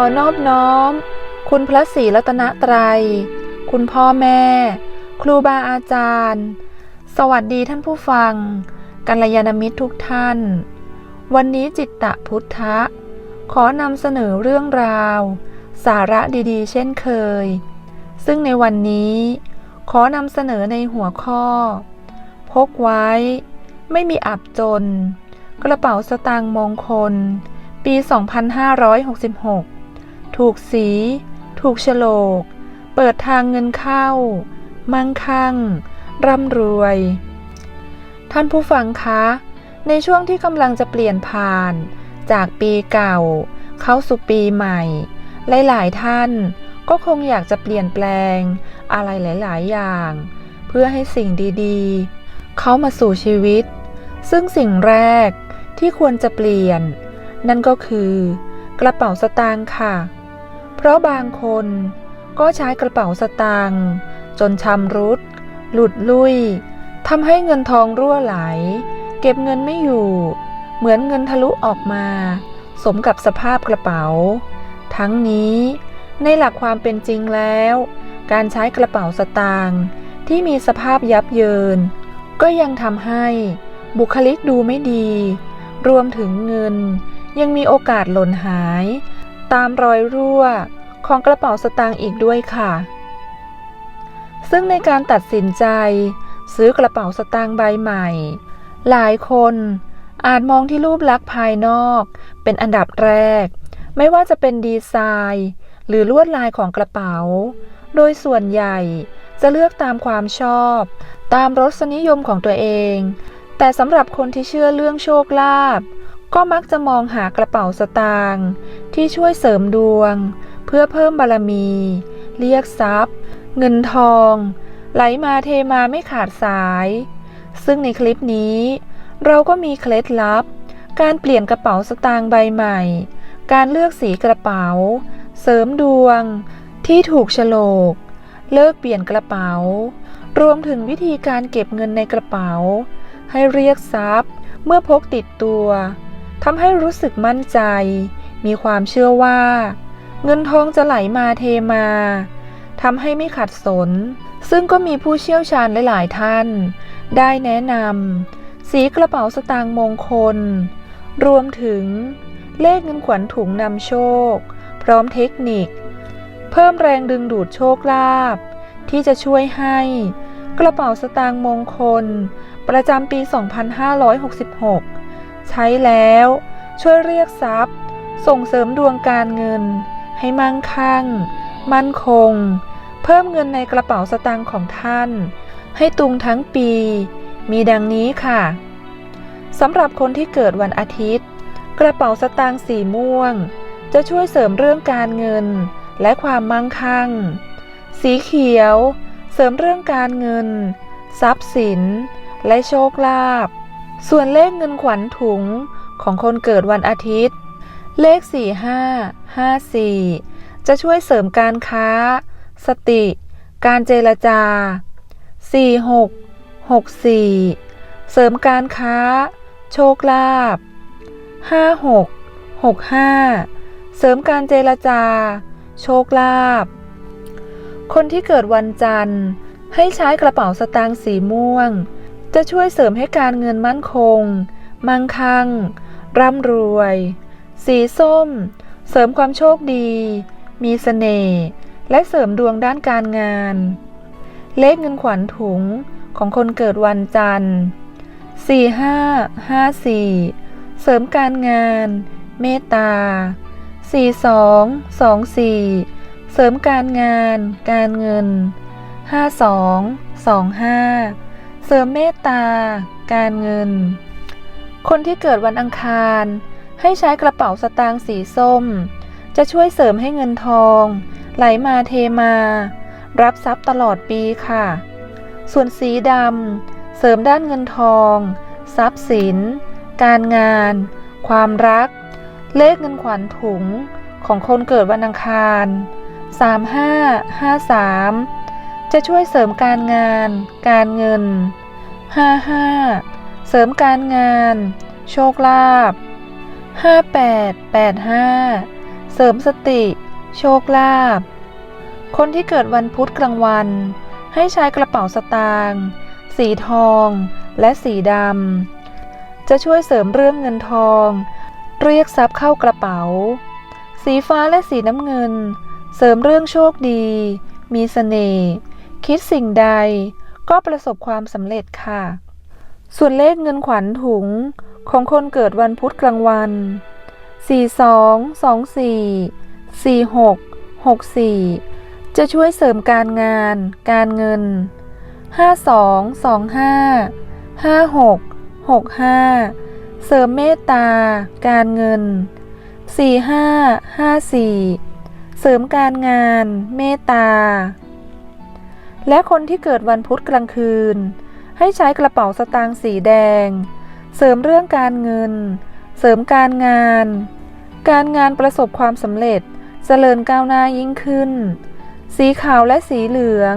อนอบน้อม คุณพระศรีรัตนตรัย คุณพ่อแม่ ครูบาอาจารย์ สวัสดีท่านผู้ฟัง กัลยาณมิตรทุกท่าน วันนี้จิตตะพุทธะ ขอนำเสนอเรื่องราว สาระดีๆ เช่นเคย ซึ่งในวันนี้ ขอนำเสนอในหัวข้อ พกไว้ ไม่มีอับจน กระเป๋าสตางค์มงคลปี 2566 ถูกสี ถูกโฉลก เปิดทางเงินเข้า มั่งคั่ง ร่ำรวย ท่านผู้ฟังคะ ในช่วงที่กำลังจะเปลี่ยนผ่าน จากปีเก่า เข้าสู่ปีใหม่ หลาย ๆ ท่านก็คงอยากจะเปลี่ยนแปลง อะไรหลาย ๆ อย่าง เพื่อให้สิ่งดีๆ เข้ามาสู่ชีวิต ซึ่งสิ่งแรกที่ควรจะเปลี่ยน นั่นก็คือกระเป๋าสตางค์ค่ะ เพราะบางคนก็ใช้กระเป๋าสตางค์จนชำรุด หลุดลุ่ยทำให้เงินทองรั่วไหล เก็บเงินไม่อยู่ เหมือนเงินทะลุออกมา สมกับสภาพกระเป๋า ทั้งนี้ในหลักความเป็นจริงแล้ว การใช้กระเป๋าสตางค์ที่มีสภาพยับเยิน ก็ยังทำให้บุคลิกดูไม่ดี รวมถึงเงินยังมีโอกาสหล่นหาย ตามรอยรั่วของกระเป๋าสตางค์อีกด้วยค่ะ ซึ่งในการตัดสินใจ ซื้อกระเป๋าสตางค์ใบใหม่ หลายคนอาจมองที่รูปลักษณ์ภายนอกเป็นอันดับแรก ไม่ว่าจะเป็นดีไซน์ หรือลวดลายของกระเป๋า โดยส่วนใหญ่จะเลือกตามความชอบ ตามรสนิยมของตัวเอง แต่สำหรับคนที่เชื่อเรื่องโชคลาภก็มักจะมองหากระเป๋าสตางค์ ที่ช่วยเสริมดวง เพื่อเพิ่มบารมี เรียกทรัพย์ เงินทอง ไหลมาเทมาไม่ขาดสาย ซึ่งในคลิปนี้ เราก็มีเคล็ดลับ การเปลี่ยนกระเป๋าสตางค์ใบใหม่ การเลือกสีกระเป๋า เสริมดวง ที่ถูกโฉลก เลิกเปลี่ยนกระเป๋า รวมถึงวิธีการเก็บเงินในกระเป๋า ให้เรียกทรัพย์ เมื่อพกติดตัวทำให้รู้สึกมั่นใจ มีความเชื่อว่า เงินทองจะไหลมาเทมาทำให้ไม่ขัดสน ซึ่งก็มีผู้เชี่ยวชาญหลาย ๆ ท่าน ได้แนะนำสีกระเป๋าสตางค์มงคล รวมถึงเลขเงินขวัญถุงนำโชค พร้อมเทคนิค เพิ่มแรงดึงดูดโชคลาภที่จะช่วยให้กระเป๋าสตางค์มงคล ประจำปี 2566 ใช้แล้วช่วยเรียกทรัพย์ ส่งเสริมดวงการเงิน ให้มั่งคั่ง มั่นคง เพิ่มเงินในกระเป๋าสตางค์ของท่าน ให้ตุงทั้งปี มีดังนี้ค่ะสำหรับคนที่เกิดวันอาทิตย์ กระเป๋าสตางค์สีม่วง จะช่วยเสริมเรื่องการเงิน และความมั่งคั่ง สีเขียว เสริมเรื่องการเงิน ทรัพย์สิน และโชคลาภส่วนเลขเงินขวัญถุงของคนเกิดวันอาทิตย์ เลข 45 54 จะช่วยเสริมการค้า สติ การเจรจา 46 64 เสริมการค้า โชคลาภ56 65 เสริมการเจรจา โชคลาภคนที่เกิดวันจันทร์ ให้ใช้กระเป๋าสตางค์สีม่วง จะช่วยเสริมให้การเงินมั่นคง มั่งคั่ง ร่ำรวย สีส้ม เสริมความโชคดี มีเสน่ห์และเสริมดวงด้านการงาน เลขเงินขวัญถุงของคนเกิดวันจันทร์ 4554 เสริมการงาน เมตตา 4224 เสริมการงาน การเงิน 5225 เสริมเมตตา การเงิน คนที่เกิดวันอังคาร ให้ใช้กระเป๋าสตางค์สีส้ม จะช่วยเสริมให้เงินทอง ไหลมาเทมา รับทรัพย์ตลอดปีค่ะ ส่วนสีดำเสริมด้านเงินทอง ทรัพย์สิน การงาน ความรัก เลขเงินขวัญถุงของคนเกิดวันอังคาร 3553 จะช่วยเสริมการงาน การเงิน 55 เสริมการงาน โชคลาภ 5885เสเสริมสติ โชคลาภ คนที่เกิดวันพุธกลางวัน ให้ใช้กระเป๋าสตางค์สีทอง และสีดำ จะช่วยเสริมเรื่องเงินทอง เรียกทรัพย์เข้ากระเป๋า สีฟ้าและสีน้ำเงิน เสริมเรื่องโชคดี มีเสน่ห์ คิดสิ่งใดก็ประสบความสำเร็จค่ะ ส่วนเลขเงินขวัญถุง ของคนเกิดวันพุธกลางวัน 42 24 46 64 จะช่วยเสริมการงาน การเงิน 52 25 56 65 เสริมเมตตา การเงิน 45 54 เสริมการงาน เมตตา และคนที่เกิดวันพุธกลางคืน ให้ใช้กระเป๋าสตางค์สีแดง เสริมเรื่องการเงิน เสริมการงาน การงานประสบความสำเร็จเจริญก้าวหน้ายิ่งขึ้น สีขาวและสีเหลือง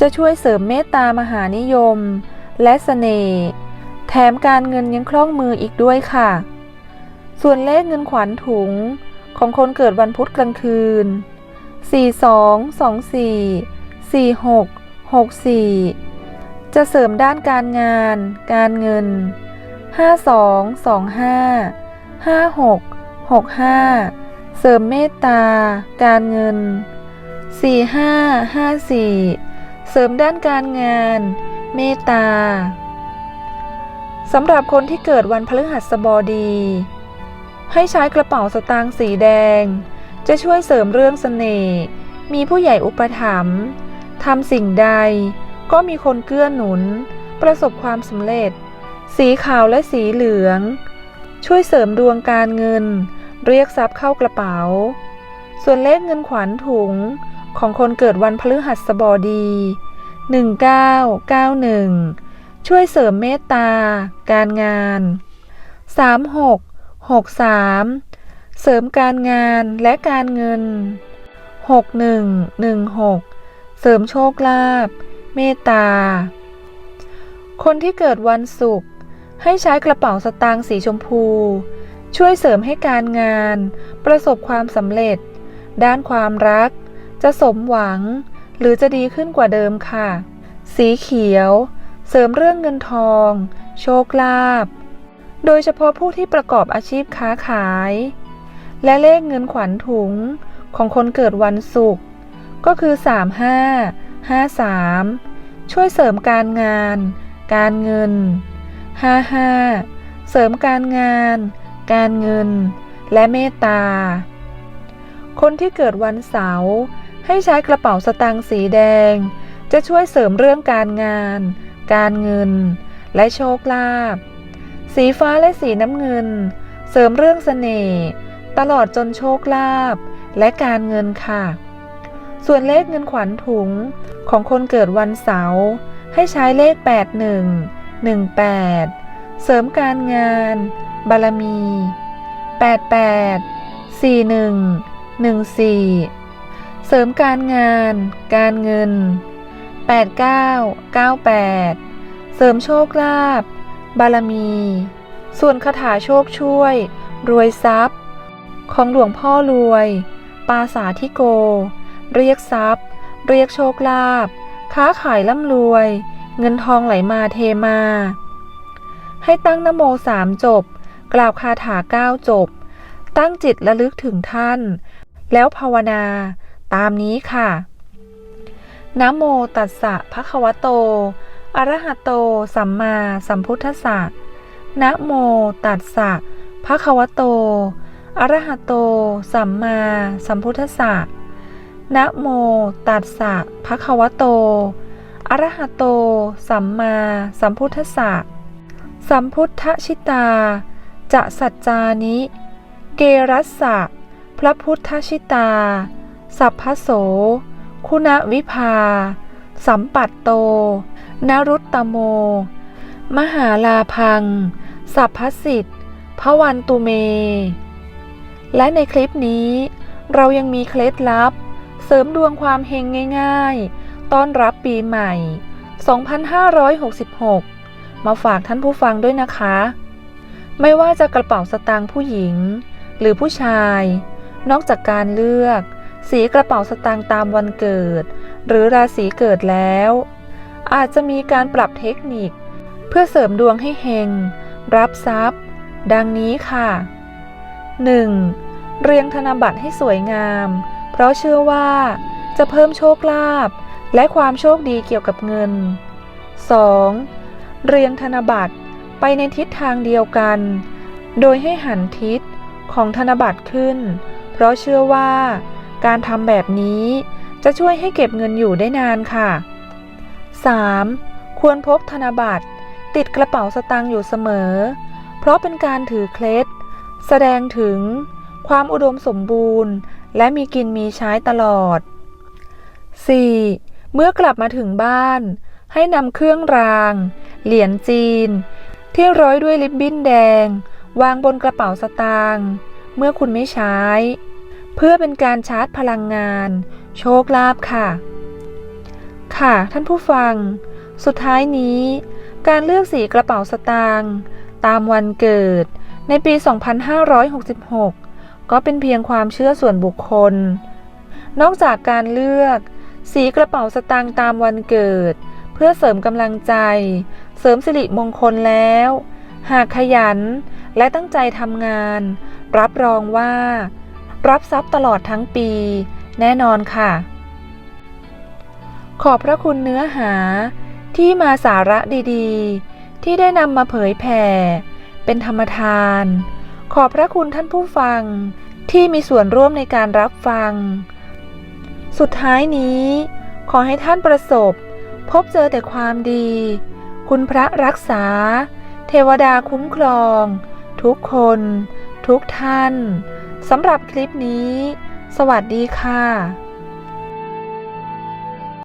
จะช่วยเสริมเมตตามหานิยม และเสน่ห์ แถมการเงินยังคล่องมืออีกด้วยค่ะ ส่วนเลขเงินขวัญถุงของคนเกิดวันพุธกลางคืน 42 24 46 64 จะเสริมด้านการงาน การเงิน 52 25 56 65 เสริมเมตตา การเงิน 45 54 เสริมด้านการงาน เมตตาสำหรับคนที่เกิดวันพฤหัสบดี ให้ใช้กระเป๋าสตางค์สีแดง จะช่วยเสริมเรื่องเสน่ห์ มีผู้ใหญ่อุปถัมภ์ทำสิ่งใด ก็มีคนเกื้อหนุน ประสบความสำเร็จ สีขาวและสีเหลือง ช่วยเสริมดวงการเงิน เรียกทรัพย์เข้ากระเป๋า ส่วนเลขเงินขวัญถุงของคนเกิดวันพฤหัสบดี 1991 ช่วยเสริมเมตตา การงาน 36 63 เสริมการงานและการเงิน 6116 เสริมโชคลาภ เมตตา คนที่เกิดวันศุกร์ ให้ใช้กระเป๋าสตางค์สีชมพู ช่วยเสริมให้การงาน ประสบความสำเร็จ ด้านความรัก จะสมหวัง หรือจะดีขึ้นกว่าเดิมค่ะ สีเขียว เสริมเรื่องเงินทอง โชคลาภโดยเฉพาะผู้ที่ประกอบอาชีพค้าขาย และเลขเงินขวัญถุงของคนเกิดวันศุกร์ก็คือ 35 53 ช่วยเสริมการงาน การเงิน 55 เสริมการงาน การเงิน และเมตตา คนที่เกิดวันเสาร์ให้ใช้กระเป๋าสตางค์สีแดง จะช่วยเสริมเรื่องการงาน การเงิน และโชคลาภ สีฟ้าและสีน้ำเงิน เสริมเรื่องเสน่ห์ตลอดจนโชคลาภและการเงินค่ะ ส่วนเลขเงินขวัญถุงของคนเกิดวันเสาร์ให้ใช้เลข 81 18 เสริมการงาน บารมี 88 41 14 เสริมการงาน การเงิน 89 98 เสริมโชคลาภบารมี ส่วนคาถาโชคช่วย รวยทรัพย์ ของหลวงพ่อรวย ปาสาธิโก เรียกทรัพย์ เรียกโชคลาภค้าขายร่ำรวย เงินทองไหลมาเทมา ให้ตั้งนโมสามจบ กล่าวคาถาเก้าจบ ตั้งจิตระลึกถึงท่าน แล้วภาวนาตามนี้ค่ะนะโมตัสสะภะคะวะโต อะระหะโต สัมมาสัมพุทธัสสะนะโมตัสสะภะคะวะโต อะระหะโต สัมมาสัมพุทธัสสะนะโมตัสสะภะคะวะโต อระหะโต สัมมาสัมพุทธะสัมพุทธชิตา จะสัจจานิ เกรัสสะ พระพุทธชิตา สัพพโส คุณวิภา สัมปัตโต นรุตตโม มหาลาพัง สัพพสิทธิ์พระวันตุเม และในคลิปนี้ เรายังมีเคล็ดลับ เสริมดวงความเฮงง่าย ๆ ต้อนรับปีใหม่ 2566 มาฝากท่านผู้ฟังด้วยนะคะ ไม่ว่าจะกระเป๋าสตางค์ผู้หญิง หรือผู้ชาย นอกจากการเลือก สีกระเป๋าสตางค์ตามวันเกิด หรือราศีเกิดแล้ว อาจจะมีการปรับเทคนิค เพื่อเสริมดวงให้เฮง รับทรัพย์ ดังนี้ค่ะ 1. เรียงธนบัตรให้สวยงาม เพราะเชื่อว่าจะเพิ่มโชคลาภ และความโชคดีเกี่ยวกับเงิน 2. เรียงธนบัตรไปในทิศทางเดียวกัน โดยให้หันทิศของธนบัตรขึ้น เพราะเชื่อว่าการทำแบบนี้จะช่วยให้เก็บเงินอยู่ได้นานค่ะ 3. ควรพกธนบัตรติดกระเป๋าสตางค์อยู่เสมอ เพราะเป็นการถือเคล็ด แสดงถึงความอุดมสมบูรณ์ และมีกินมีใช้ตลอด 4. เมื่อกลับมาถึงบ้าน ให้นำเครื่องราง เหรียญจีน ที่ร้อยด้วยลิบบิ้นแดง วางบนกระเป๋าสตางค์เมื่อคุณไม่ใช้ เพื่อเป็นการชาร์จพลังงาน โชคลาภค่ะ ค่ะท่านผู้ฟัง สุดท้ายนี้ การเลือกสีกระเป๋าสตางค์ตามวันเกิด ในปี 2566 ก็เป็นเพียงความเชื่อส่วนบุคคล นอกจากการเลือก สีกระเป๋าสตางค์ตามวันเกิด เพื่อเสริมกำลังใจ เสริมสิริมงคลแล้ว หากขยันและตั้งใจทำงาน รับรองว่า รับทรัพย์ตลอดทั้งปี แน่นอนค่ะ ขอบพระคุณเนื้อหาที่มาสาระดีๆ ที่ได้นำมาเผยแผ่ เป็นธรรมทาน ขอบพระคุณท่านผู้ฟังที่มีส่วนร่วมในการรับฟัง สุดท้ายนี้ ขอให้ท่านประสบ พบเจอแต่ความดี คุณพระรักษา เทวดาคุ้มครอง ทุกคน ทุกท่านสำหรับคลิปนี้ สวัสดีค่ะ